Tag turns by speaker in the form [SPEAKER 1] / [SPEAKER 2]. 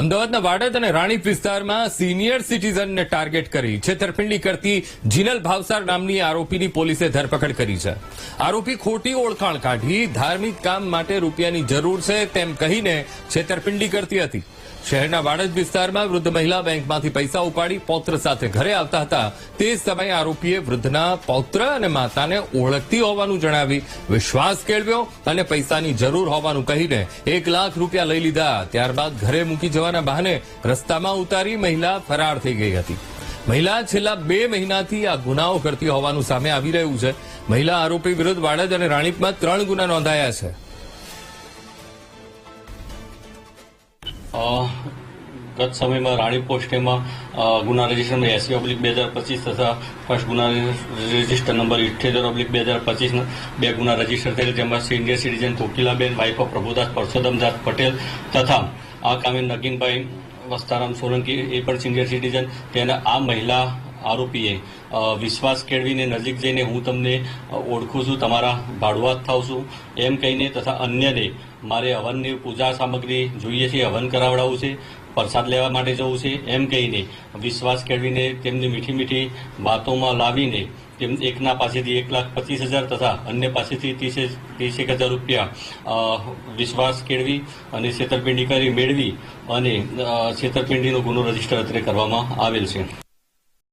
[SPEAKER 1] અમદાવાદના વાડદ અને રાણીપ વિસ્તારમાં સિનિયર સિટીઝનને ટાર્ગેટ કરી છેતરપિંડી કરતી જીનલ ભાવસાર નામની આરોપીની પોલીસે ધરપકડ કરી છે. આરોપી ખોટી ઓળખાણ કાઢી ધાર્મિક કામ માટે રૂપિયાની જરૂર છે તેમ કહીને છેતરપિંડી કરતી હતી. શહેરના વાડજ વિસ્તારમાં વૃદ્ધ મહિલા બેંકમાંથી પૈસા ઉપાડી પૌત્ર સાથે ઘરે આવતા હતા. તે સમયે આરોપીએ વૃદ્ધના પૌત્ર અને માતાને ઓળખતી હોવાનું જણાવી વિશ્વાસ કેળવ્યો અને પૈસાની જરૂર હોવાનું કહીને એક લાખ રૂપિયા લઈ લીધા. ત્યારબાદ ઘરે મૂકી જવાના બહાને રસ્તામાં ઉતારી મહિલા ફરાર થઈ ગઈ હતી. મહિલા છેલ્લા બે મહિનાથી આ ગુનાઓ કરતી હોવાનું સામે આવી રહ્યું છે. મહિલા આરોપી વિરુદ્ધ વાડજ અને રાણીપમાં ત્રણ ગુના નોંધાયા છે.
[SPEAKER 2] ગત સમયમાં રાણી પોસ્ટેમાં ગુના રજિસ્ટર નંબર એસી ઓબ્લિક બે હજાર પચીસ તથા ફર્સ્ટ ગુના રજિસ્ટર નંબર ઇઠ્ઠેર ઓબ્લિક બે હજાર પચીસ બે ગુના રજિસ્ટર થયેલ, જેમાં senior citizen Kokilaben wife of Prabhudas Parsottamdas Patel તથા આ કામે નગીનભાઈ વસ્તારામ સોલંકી એ પણ સિનિયર સિટીઝન. તેના આ મહિલા આરોપીએ. વિશ્વાસ કેળવીને નજીક જઈને હું તમને ઓળખું છું, તમારા ભાડુઆત થાવ છું. એમ કહીને તથા અન્યને મારે હવનની પૂજા સામગ્રી જોઈએ છે, હવન કરાવડાવવું છે, પ્રસાદ લેવા માટે જવું છે. એમ કહીને વિશ્વાસ કેળવીને તેમની મીઠી મીઠી વાતોમાં લાવીને તેમ એકના પાસેથી એક લાખ પચીસ હજાર તથા અન્ય પાસેથી ત્રીસ, ત્રીસેક હજાર રૂપિયા વિશ્વાસ કેળવી અને છેતરપિંડી કરી મેળવી અને છેતરપિંડીનો ગુનો રજિસ્ટર અત્રે કરવામાં આવેલ છે.